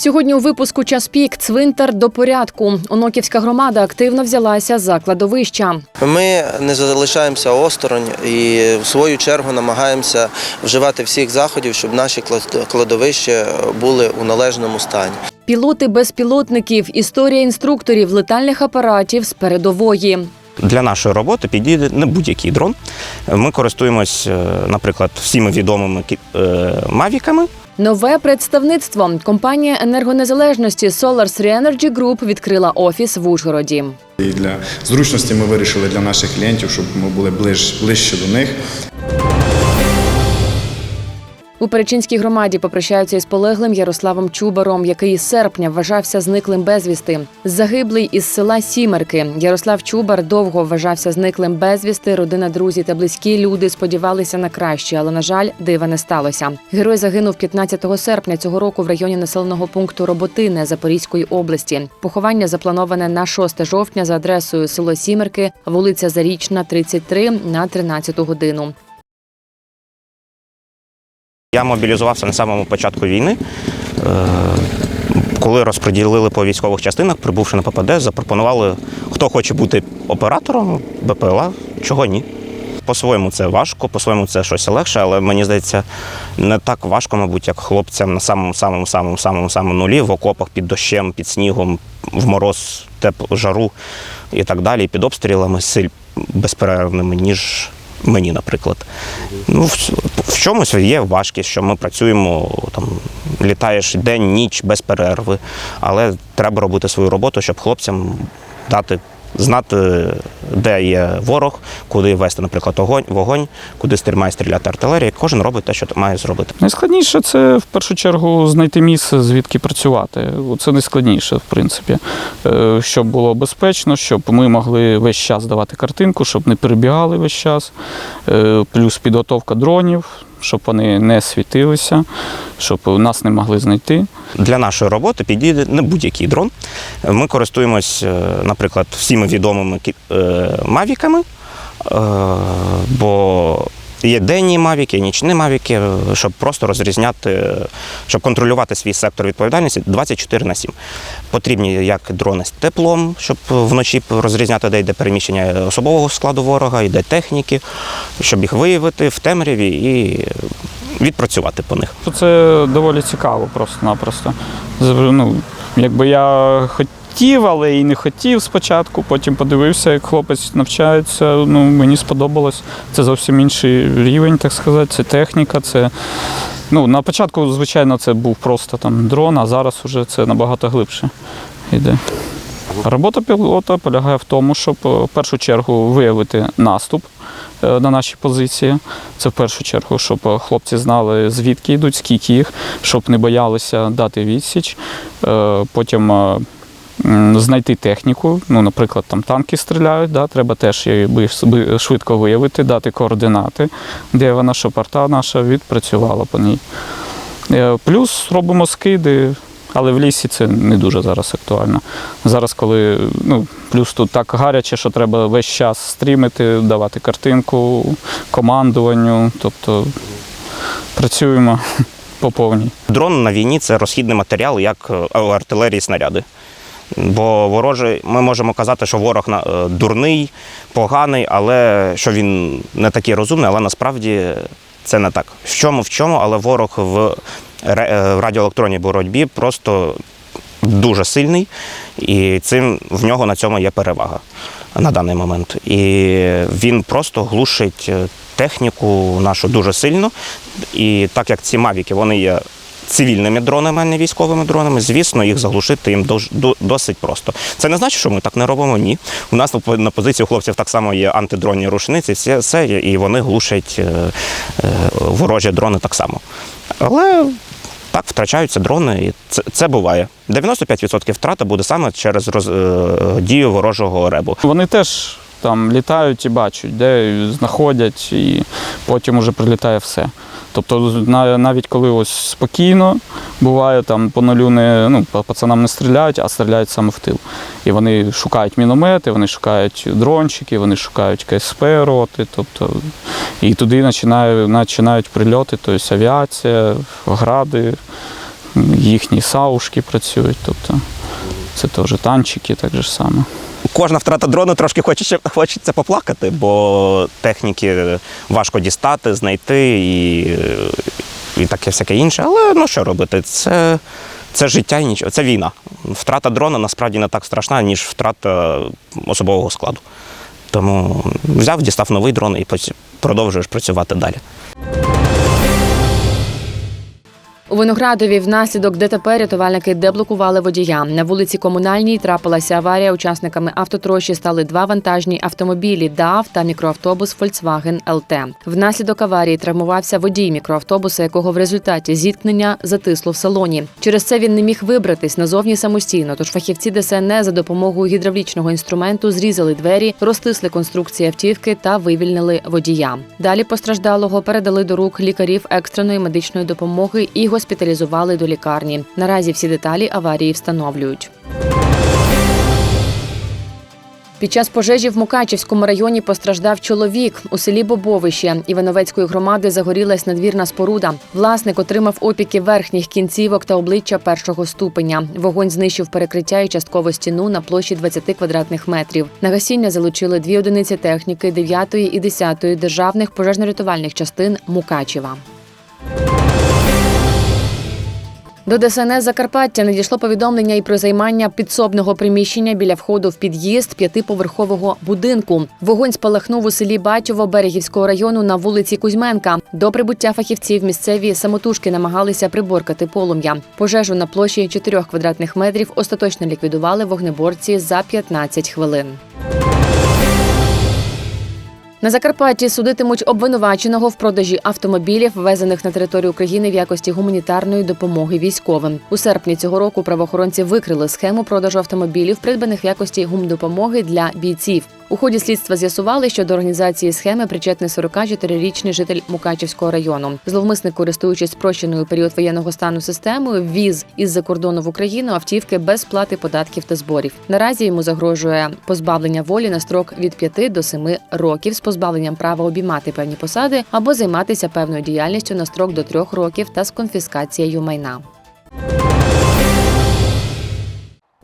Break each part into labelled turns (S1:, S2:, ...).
S1: Сьогодні у випуску час пік цвинтар до порядку. Оноківська громада активно взялася за кладовища.
S2: Ми не залишаємося осторонь і в свою чергу намагаємося вживати всіх заходів, щоб наші клад- кладовища були у належному стані.
S1: Пілоти безпілотників, історія інструкторів летальних апаратів з передової.
S3: Для нашої роботи підійде не будь-який дрон. Ми користуємось, е, наприклад, всіми відомими е, мавіками.
S1: Нове представництво. Компанія енергонезалежності Solar 3 Energy Group відкрила офіс в Ужгороді.
S4: І для зручності ми вирішили для наших клієнтів, щоб ми були ближ, ближче до них.
S1: У Перечинській громаді попрощаються із полеглим Ярославом Чубаром, який із серпня вважався зниклим безвісти. Загиблий із села Сімерки. Ярослав Чубар довго вважався зниклим безвісти. Родина, друзі та близькі люди сподівалися на краще, але на жаль, дива не сталося. Герой загинув 15 серпня цього року в районі населеного пункту Роботине Запорізької області. Поховання заплановане на 6 жовтня за адресою село Сімерки, вулиця Зарічна, 33 на 13 годину.
S3: Я мобілізувався на самому початку війни. Е, Коли розподілили по військових частинах, прибувши на ППД, запропонували, хто хоче бути оператором БПЛА, чого ні. По-своєму це важко, по-своєму це щось легше, але мені здається, не так важко, мабуть, як хлопцям на самому самому самому самому самому нулі, в окопах під дощем, під снігом, в мороз, теплу жару і так далі, під обстрілами силь безперервними, ніж мені, наприклад. Ну, в, в чомусь є важкість, що ми працюємо там, літаєш день, ніч без перерви, але треба робити свою роботу, щоб хлопцям дати. Знати, де є ворог, куди вести, наприклад, огонь, вогонь, куди має стріляти артилерія. Кожен робить те, що має зробити.
S5: Найскладніше це в першу чергу знайти місце, звідки працювати. Це найскладніше, в принципі. Е, Щоб було безпечно, щоб ми могли весь час давати картинку, щоб не перебігали весь час. Е, Плюс підготовка дронів, щоб вони не світилися, щоб нас не могли знайти.
S3: Для нашої роботи підійде не будь-який дрон. Ми користуємось, е, наприклад, всіми відомими е, мавіками, е, бо є денні мавіки, нічні мавіки, е, щоб просто розрізняти, е, щоб контролювати свій сектор відповідальності 24 на 7. Потрібні як дрони з теплом, щоб вночі розрізняти, де йде переміщення особового складу ворога, йде техніки, щоб їх виявити в темряві і відпрацювати по них.
S5: Це доволі цікаво просто-напросто. Ну, якби я хотів, але і не хотів спочатку, потім подивився, як хлопець навчається. Ну, мені сподобалось. Це зовсім інший рівень, так сказати. Це техніка, це. Ну, на початку, звичайно, це був просто там дрон, а зараз уже це набагато глибше йде. Робота пілота полягає в тому, щоб е, в першу чергу виявити наступ е, на наші позиції. Це в першу чергу, щоб е, хлопці знали, звідки йдуть, скільки їх, щоб не боялися дати відсіч. Потім знайти техніку. Ну, наприклад, там танки стріляють, да, треба теж її швидко виявити, дати координати, де вона, щоб арта наша відпрацювала по ній. Е, Плюс робимо скиди, але в лісі це не дуже зараз актуально. Зараз, коли ну, плюс тут так гаряче, що треба весь час стрімити, давати картинку, командуванню, тобто працюємо по повній.
S3: Дрон на війні це розхідний матеріал, як е, артилерії снаряди. Бо ворожий, ми можемо казати, що ворог е, дурний, поганий, але що він не такий розумний, але насправді це не так. В чому, в чому, але ворог е, в радіоелектронній боротьбі просто дуже сильний, і цим в нього на цьому є перевага на даний момент. І він просто глушить е, техніку нашу дуже сильно. І так як ці мавіки вони є цивільними дронами, а не військовими дронами, звісно, їх заглушити їм досить просто. Це не значить, що ми так не робимо. Ні. У нас на позиції хлопців так само є антидронні рушниці, все, все і вони глушать е, е, ворожі дрони так само. Але так, втрачаються дрони, і це, це буває. 95% втрата буде саме через роз, е, дію ворожого ребу.
S5: Вони теж там літають і бачать, де знаходять, і потім уже прилітає все. Тобто навіть коли ось спокійно буває, там по нулю не ну, по пацанам не стріляють, а стріляють саме в тил. І вони шукають міномети, вони шукають дрончики, вони шукають КСП роти, тобто і туди починають, починають прильоти, тобто авіація, гради. їхні саушки працюють. Тобто це теж танчики, так же саме.
S3: Кожна втрата дрону трошки хочеться, хочеться поплакати, бо техніки важко дістати, знайти і, і таке всяке інше. Але ну що робити? Це, це життя і нічого. Це війна. Втрата дрона насправді не так страшна, ніж втрата особового складу. Тому взяв, дістав новий дрон і продовжуєш працювати далі.
S1: У Виноградові внаслідок ДТП рятувальники деблокували водія. На вулиці Комунальній трапилася аварія. Учасниками автотрощі стали два вантажні автомобілі ДАВ та мікроавтобус Volkswagen LT. Внаслідок аварії травмувався водій мікроавтобуса, якого в результаті зіткнення затисло в салоні. Через це він не міг вибратись назовні самостійно. Тож фахівці ДСНС за допомогою гідравлічного інструменту зрізали двері, розтисли конструкції автівки та вивільнили водія. Далі постраждалого передали до рук лікарів екстреної медичної допомоги і госпіталізували до лікарні. Наразі всі деталі аварії встановлюють. Під час пожежі в Мукачівському районі постраждав чоловік. У селі Бобовище Івановецької громади загорілась надвірна споруда. Власник отримав опіки верхніх кінцівок та обличчя першого ступеня. Вогонь знищив перекриття і частково стіну на площі 20 квадратних метрів. На гасіння залучили дві одиниці техніки 9 і 10 державних пожежно-рятувальних частин Мукачева. До ДСНС Закарпаття надійшло повідомлення і про займання підсобного приміщення біля входу в під'їзд п'ятиповерхового будинку. Вогонь спалахнув у селі Батьово Берегівського району на вулиці Кузьменка. До прибуття фахівців місцеві самотужки намагалися приборкати полум'я. Пожежу на площі 4 квадратних метрів остаточно ліквідували вогнеборці за 15 хвилин. На Закарпатті судитимуть обвинуваченого в продажі автомобілів, ввезених на територію України в якості гуманітарної допомоги військовим. У серпні цього року правоохоронці викрили схему продажу автомобілів, придбаних в якості гумдопомоги для бійців. У ході слідства з'ясували, що до організації схеми причетний 44-річний житель Мукачівського району. Зловмисник, користуючись спрощеною період воєнного стану системою, ввіз із-за кордону в Україну автівки без сплати податків та зборів. Наразі йому загрожує позбавлення волі на строк від 5 до 7 років з позбавленням права обіймати певні посади або займатися певною діяльністю на строк до 3 років та з конфіскацією майна.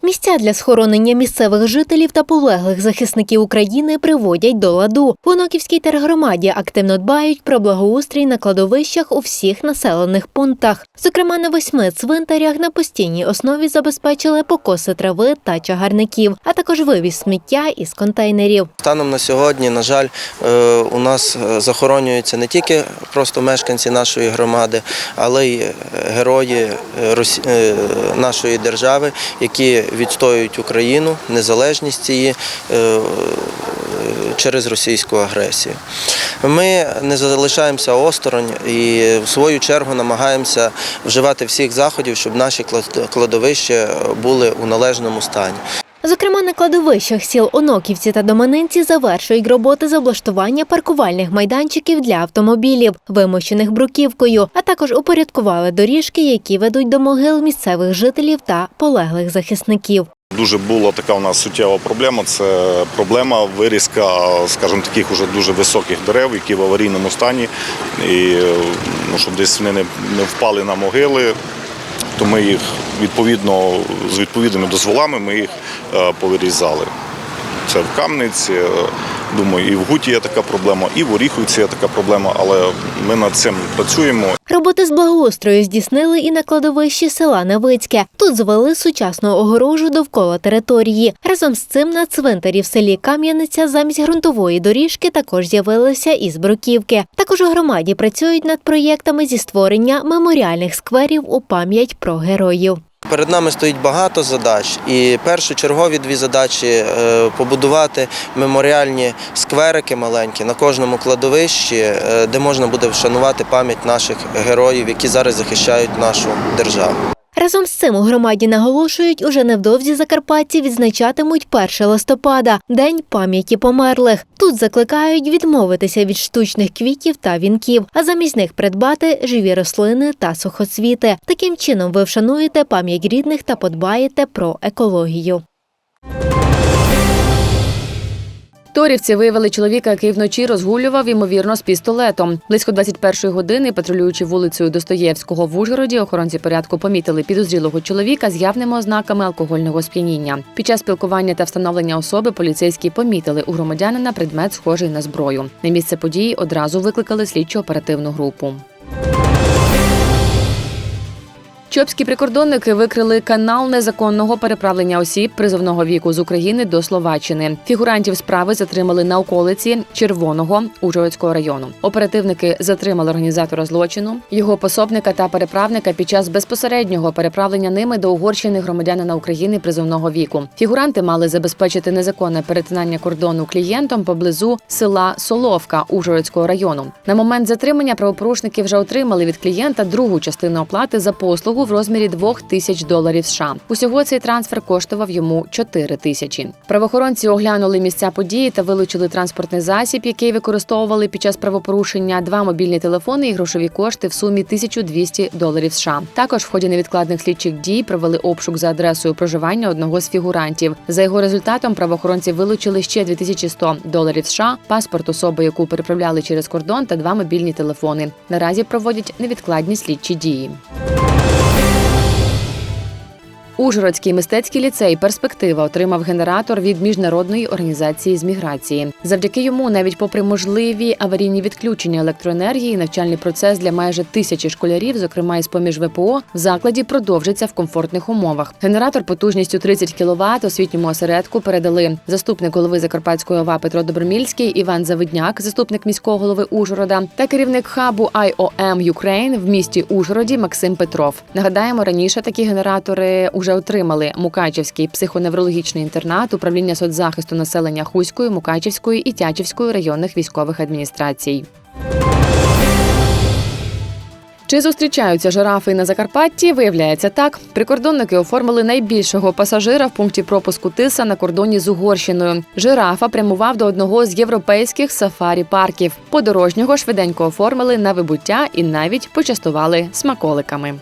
S6: Місця для схоронення місцевих жителів та полеглих захисників України приводять до ладу. В Оноківській тергромаді активно дбають про благоустрій на кладовищах у всіх населених пунктах. Зокрема, на восьми цвинтарях на постійній основі забезпечили покоси трави та чагарників, а також вивіз сміття із контейнерів.
S2: Станом на сьогодні, на жаль, е, у нас е, захоронюються не тільки просто мешканці нашої громади, але й е, герої нашої держави, які відстоюють Україну, незалежність її е, через російську агресію. Ми не залишаємося осторонь і в свою чергу намагаємося вживати всіх заходів, щоб наші клад- кладовища були у належному стані.
S6: Зокрема, на кладовищах сіл Оноківці та Доманинці завершують роботи з облаштування паркувальних майданчиків для автомобілів, вимощених бруківкою, а також упорядкували доріжки, які ведуть до могил місцевих жителів та полеглих захисників.
S7: Дуже була така у нас суттєва проблема. Це проблема вирізка, скажімо, таких уже дуже високих дерев, які в аварійному стані, і ну, щоб десь вони не, впали на могили. То ми їх відповідно з відповідними дозволами ми їх е, повирізали. Це в Камниці, е, думаю, і в Гуті є така проблема, і в Оріховці є така проблема, але ми над цим працюємо.
S6: Роботи з благоустрою здійснили і на кладовищі села Невицьке. Тут звели сучасну огорожу довкола території. Разом з цим на цвинтарі в селі Кам'яниця замість ґрунтової доріжки також з'явилися із бруківки. Також у громаді працюють над проєктами зі створення меморіальних скверів у пам'ять про героїв.
S2: Перед нами стоїть багато задач, і першочергові дві задачі е, побудувати меморіальні скверики маленькі на кожному кладовищі, е, де можна буде вшанувати пам'ять наших героїв, які зараз захищають нашу державу.
S6: Разом з цим у громаді наголошують, уже невдовзі закарпатці відзначатимуть 1 листопада день пам'яті померлих. Тут закликають відмовитися від штучних квітів та вінків, а замість них придбати живі рослини та сухоцвіти. Таким чином ви вшануєте пам'ять рідних та подбаєте про екологію.
S1: Торівці виявили чоловіка, який вночі розгулював, ймовірно, з пістолетом. Близько 21-ї години, патрулюючи вулицею Достоєвського в Ужгороді, охоронці порядку помітили підозрілого чоловіка з явними ознаками алкогольного сп'яніння. Під час спілкування та встановлення особи поліцейські помітили у громадянина предмет, схожий на зброю. На місце події одразу викликали слідчо-оперативну групу. Чопські прикордонники викрили канал незаконного переправлення осіб призовного віку з України до Словаччини. Фігурантів справи затримали на околиці Червоного Ужгородського району. Оперативники затримали організатора злочину, його пособника та переправника під час безпосереднього переправлення ними до Угорщини громадянина України призовного віку. Фігуранти мали забезпечити незаконне перетинання кордону клієнтом поблизу села Соловка Ужгородського району. На момент затримання правопорушники вже отримали від клієнта другу частину оплати за послугу в розмірі 2 тисяч доларів США. Усього цей трансфер коштував йому 4 тисячі. Правоохоронці оглянули місця події та вилучили транспортний засіб, який використовували під час правопорушення, два мобільні телефони і грошові кошти в сумі 1200 доларів США. Також в ході невідкладних слідчих дій провели обшук за адресою проживання одного з фігурантів. За його результатом правоохоронці вилучили ще 2100 доларів США, паспорт особи, яку переправляли через кордон, та два мобільні телефони. Наразі проводять невідкладні слідчі дії. Ужгородський мистецький ліцей Перспектива отримав генератор від міжнародної організації з міграції. Завдяки йому, навіть попри можливі аварійні відключення електроенергії, навчальний процес для майже тисячі школярів, зокрема із поміж ВПО, в закладі продовжиться в комфортних умовах. Генератор потужністю 30 кВт освітньому осередку передали заступник голови Закарпатської ОВА Петро Добромільський, Іван Завидняк, заступник міського голови Ужгорода, та керівник хабу IOM Ukraine в місті Ужгороді Максим Петров. Нагадаємо, раніше такі генератори уже отримали Мукачівський психоневрологічний інтернат, управління соцзахисту населення Хуської, Мукачівської і Тячівської районних військових адміністрацій. Чи зустрічаються жирафи на Закарпатті? Виявляється так. Прикордонники оформили найбільшого пасажира в пункті пропуску Тиса на кордоні з Угорщиною. Жирафа прямував до одного з європейських сафарі-парків. Подорожнього швиденько оформили на вибуття і навіть почастували смаколиками.